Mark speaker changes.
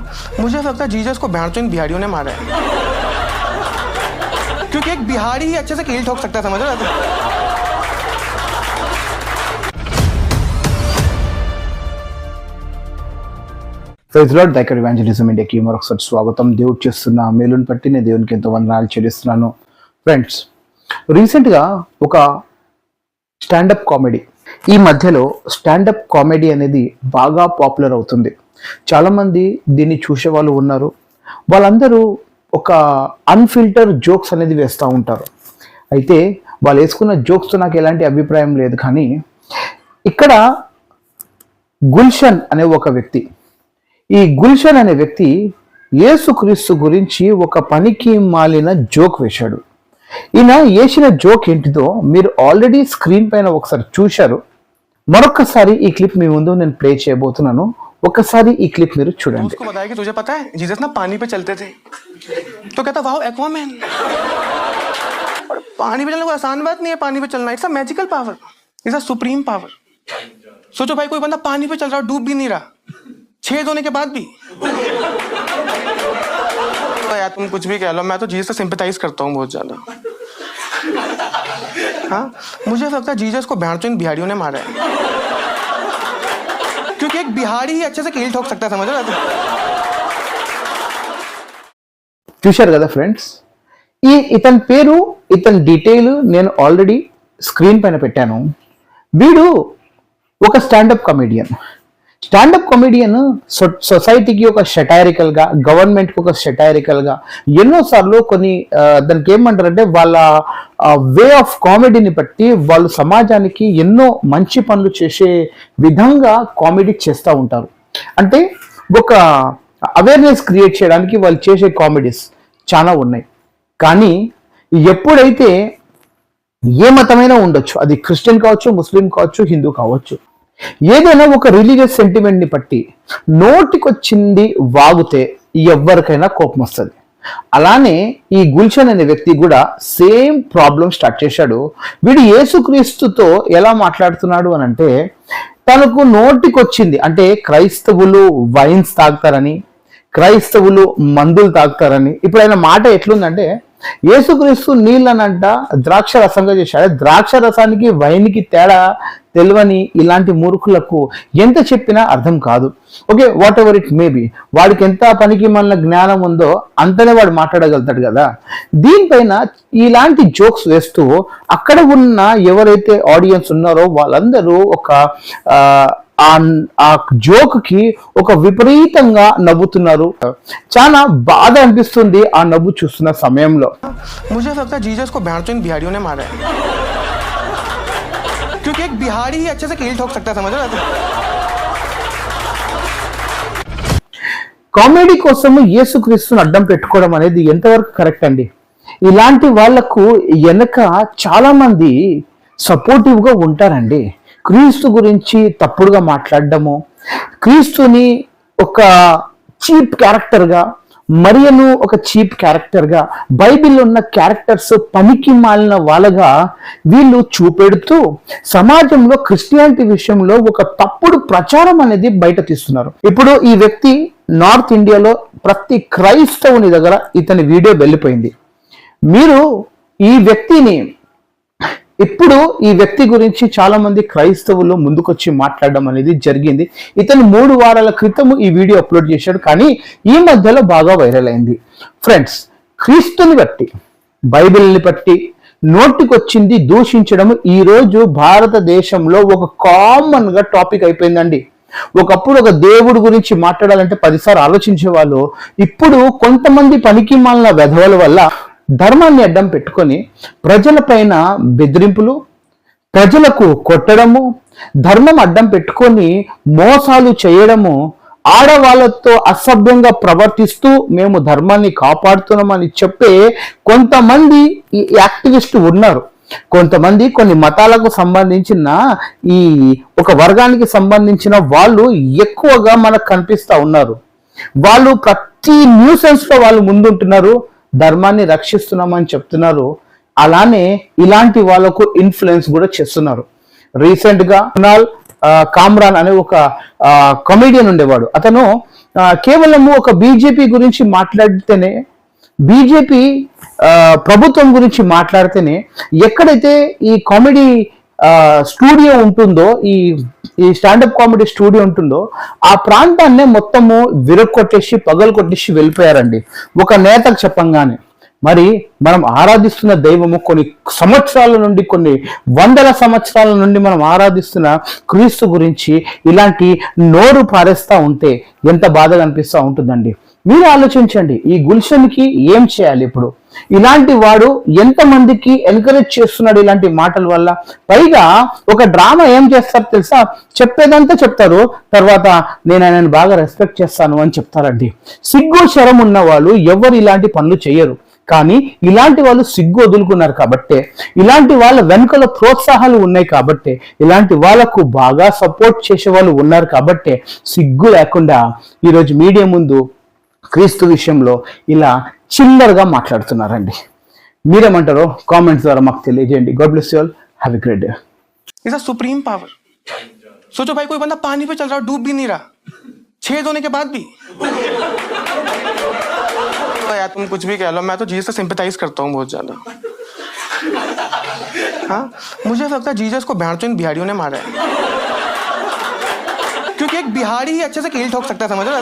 Speaker 1: मुझे लगता है जीजस को बैंड इन बिहारियों ने मारा है क्योंकि एक बिहारी ही अच्छे से कील ठोक सकता है समझ रहे हो
Speaker 2: ప్రైజ్ లాడ్ దైకర్ ఇవాంజలిజం ఇండియాకి మరొకసారి స్వాగతం దేవుడు చేస్తున్న మేలుని బట్టి నేను దేవునికి ఎంతో వందనాలు చెల్లిస్తున్నాను ఫ్రెండ్స్ రీసెంట్గా ఒక స్టాండప్ కామెడీ ఈ మధ్యలో స్టాండప్ కామెడీ అనేది బాగా పాపులర్ అవుతుంది చాలామంది దీన్ని చూసే వాళ్ళు ఉన్నారు. వాళ్ళందరూ ఒక అన్ఫిల్టర్ జోక్స్ అనేది వేస్తూ ఉంటారు. అయితే వాళ్ళు వేసుకున్న జోక్స్తో నాకు ఎలాంటి అభిప్రాయం లేదు కానీ ఇక్కడ గుల్షన్ అనే ఒక వ్యక్తి ఈ గుల్షన్ అనే వ్యక్తి యేసుక్రీస్తు గురించి ఒక పనికి మాలిన జోక్ వేశాడు. ఈయన వేసిన జోక్ ఏంటిదో మీరు ఆల్రెడీ స్క్రీన్ పైన ఒకసారి చూశారు. మరొకసారి ఈ క్లిప్ మీ ముందు నేను ప్లే చేయబోతున్నాను. ఒకసారి ఈ క్లిప్ మీరు చూడండి
Speaker 1: उसको बताया कि तुझे पता है जीसस ना पानी पे चलते थे तो कहता वाह एक्वामैन और पानी पे चलना कोई आसान बात नहीं है पानी पे चलना it's a magical power it's a supreme power सोचो भाई कोई बंदा पानी पे चल रहा डूब भी नहीं रहा छेद होने के बाद भी तो यार तुम कुछ भी कह लो मैं तो जीसस से सिंपथाइज करता हूँ बहुत ज्यादा हाँ मुझे लगता है जीसस को बैंड इन बिहारियों ने मारा है क्योंकि एक बिहारी ही अच्छे से कील ठोक सकता है समझ रहे हो
Speaker 2: చూశారు కదా ఫ్రెండ్స్ ఈ ఇతని పేరు ఇతని డీటెయిల్ నేను ఆల్రెడీ స్క్రీన్ పైన పెట్టాను వీడు ఒక స్టాండప్ కమెడియన్ స్టాండప్ కమెడియన్ సొసైటీకి ఒక షటారికల్గా గవర్నమెంట్కి ఒక షటారికల్గా ఎన్నోసార్లు కొన్ని దానికి ఏమంటారంటే వాళ్ళ వే ఆఫ్ కామెడీని బట్టి వాళ్ళు సమాజానికి ఎన్నో మంచి పనులు చేసే విధంగా కామెడీ చేస్తూ ఉంటారు. అంటే ఒక అవేర్నెస్ క్రియేట్ చేయడానికి వాళ్ళు చేసే కామెడీస్ చాలా ఉన్నాయి. కానీ ఎప్పుడైతే ఏ మతమైనా ఉండొచ్చు అది క్రిస్టియన్ కావచ్చు ముస్లిం కావచ్చు హిందూ కావచ్చు ఏదైనా ఒక రిలీజియస్ సెంటిమెంట్ని బట్టి నోటికొచ్చింది వాగితే ఎవరికైనా కోపం వస్తుంది. అలానే ఈ గుల్షన్ అనే వ్యక్తి కూడా సేమ్ ప్రాబ్లం స్టార్ట్ చేశాడు. వీడు యేసుక్రీస్తుతో ఎలా మాట్లాడుతున్నాడు అని అంటే తనకు నోటికొచ్చింది అంటే క్రైస్తవులు వైన్స్ తాగుతారని క్రైస్తవులు మందులు తాగుతారని ఇప్పుడు ఆయన మాట ఎట్లుందంటే యేసుక్రీస్తు నీళ్ళనంట ద్రాక్ష రసంగా చేశాడు. ద్రాక్ష రసానికి వైన్కి తేడా తెలియని ఇలాంటి మూర్ఖులకు ఎంత చెప్పినా అర్థం కాదు. Okay whatever it maybe వాడికి ఎంత పనికి మన జ్ఞానం ఉందో అంతనే వాడు మాట్లాడగలుగుతాడు కదా. దీనిపైన ఇలాంటి జోక్స్ వేస్తూ అక్కడ ఉన్న ఎవరైతే ఆడియన్స్ ఉన్నారో వాళ్ళందరూ ఒక ఆ జోక్కి ఒక విపరీతంగా నవ్వుతున్నారు. చాలా బాధ అనిపిస్తుంది ఆ నవ్వు చూస్తున్న సమయంలో.
Speaker 1: ముజే జీజస్ కో మారా बिहारियों ने मारा है क्योंकि एक बिहारी ही अच्छे से कील ठोक सकता है समझ रहे हो
Speaker 2: కామెడీ కోసం యేసుక్రీస్తుని అడ్డం పెట్టుకోవడం అనేది ఎంతవరకు కరెక్ట్ అండి ఇలాంటి వాళ్లకు వెనక చాలా మంది సపోర్టివ్ గా ఉంటారండి క్రీస్తు గురించి తప్పుడుగా మాట్లాడడము క్రీస్తుని ఒక చీప్ క్యారెక్టర్ గా మరియను ఒక చీప్ క్యారెక్టర్గా బైబిల్ బైబిల్లో ఉన్న క్యారెక్టర్స్ పనికి మాలిన వాళ్ళగా వీళ్ళు చూపెడుతూ సమాజంలో క్రిస్టియానిటీ విషయంలో ఒక తప్పుడు ప్రచారం అనేది బయట తీస్తున్నారు. ఇప్పుడు ఈ వ్యక్తి నార్త్ ఇండియాలో ప్రతి క్రైస్తవుని దగ్గర ఇతని వీడియో వెళ్ళిపోయింది. మీరు ఈ వ్యక్తిని ఇప్పుడు ఈ వ్యక్తి గురించి చాలా మంది క్రైస్తవులు ముందుకొచ్చి మాట్లాడడం అనేది జరిగింది. ఇతను మూడు వారాల క్రితము ఈ వీడియో అప్లోడ్ చేశాడు కానీ ఈ మధ్యలో బాగా వైరల్ అయింది. ఫ్రెండ్స్ క్రీస్తుని బట్టి బైబిల్ని బట్టి నోటికొచ్చింది దూషించడం ఈ రోజు భారతదేశంలో ఒక కామన్గా టాపిక్ అయిపోయిందండి. ఒకప్పుడు ఒక దేవుడి గురించి మాట్లాడాలంటే పదిసార్లు ఆలోచించే వాళ్ళు ఇప్పుడు కొంతమంది పనికి మాలిన వెధవల వల్ల ధర్మాన్ని అడ్డం పెట్టుకొని ప్రజలపైన బెదిరింపులు ప్రజలకు కొట్టడము ధర్మం అడ్డం పెట్టుకొని మోసాలు చేయడము ఆడవాళ్ళతో అసభ్యంగా ప్రవర్తిస్తూ మేము ధర్మాన్ని కాపాడుతున్నామని చెప్పే కొంతమంది ఈ యాక్టివిస్ట్ ఉన్నారు. కొంతమంది కొన్ని మతాలకు సంబంధించిన ఈ ఒక వర్గానికి సంబంధించిన వాళ్ళు ఎక్కువగా మనకు కనిపిస్తూ ఉన్నారు. వాళ్ళు ప్రతి న్యూసెన్స్లో వాళ్ళు ముందుంటున్నారు. ధర్మాన్ని రక్షిస్తున్నామని చెప్తున్నారు. అలానే ఇలాంటి వాళ్ళకు ఇన్ఫ్లుయెన్స్ కూడా చేస్తున్నారు. రీసెంట్గా కునాల్ కామ్రాన్ అనే ఒక కమెడియన్ ఉండేవాడు. అతను కేవలము ఒక బీజేపీ గురించి మాట్లాడితేనే బీజేపీ ప్రభుత్వం గురించి మాట్లాడితేనే ఎక్కడైతే ఈ కామెడీ స్టూడియో ఉంటుందో ఈ ఈ స్టాండప్ కామెడీ స్టూడియో ఉంటుందో ఆ ప్రాంతాన్నే మొత్తము విరగొట్టేసి పగలు కొట్టేసి వెళ్ళిపోయారండి. ఒక నేతకు చెప్పంగానే. మరి మనం ఆరాధిస్తున్న దైవము కొన్ని సంవత్సరాల నుండి కొన్ని వందల సంవత్సరాల నుండి మనం ఆరాధిస్తున్న క్రీస్తు గురించి ఇలాంటి నోరు పారేస్తా ఉంటే ఎంత బాధగా అనిపిస్తూ ఉంటుందండి. మీరు ఆలోచించండి ఈ గుల్షన్కి ఏం చేయాలి ఇప్పుడు? ఇలాంటి వాడు ఎంతమందికి ఎంకరేజ్ చేస్తున్నాడు ఇలాంటి మాటల వల్ల? పైగా ఒక డ్రామా ఏం చేస్తారు తెలుసా? చెప్పేదంతా చెప్తారు తర్వాత నేను ఆయనను బాగా రెస్పెక్ట్ చేస్తాను అని చెప్తారండి. సిగ్గు శరం ఉన్న వాళ్ళు ఎవరు ఇలాంటి పనులు చేయరు. కానీ ఇలాంటి వాళ్ళు సిగ్గు వదులుకున్నారు కాబట్టే ఇలాంటి వాళ్ళ వెనుకల ప్రోత్సాహాలు ఉన్నాయి కాబట్టే ఇలాంటి వాళ్ళకు బాగా సపోర్ట్ చేసే వాళ్ళు ఉన్నారు కాబట్టే సిగ్గు లేకుండా ఈరోజు మీడియా ముందు క్రీస్తు విషయంలో ఇలా చిల్లరగా మాట్లాడుతున్నారండి మీరేమంటారో కామెంట్స్ ద్వారా మాకు తెలియజేయండి God bless you all have a great day
Speaker 1: is a supreme power सोचो भाई कोई बंदा पानी पे चल रहा डूब भी नहीं रहा छेद होने के बाद भी तो यार, तुम कुछ भी कह लो। मैं तो जीसस से सिंपथाइज करता हूँ बहुत ज़्यादा। हाँ? मुझे लगता है जीसस को बहन इन बिहारियों ने मारा है। क्योंकि एक बिहारी ही अच्छे से खेल ठोक सकता है, समझ रहे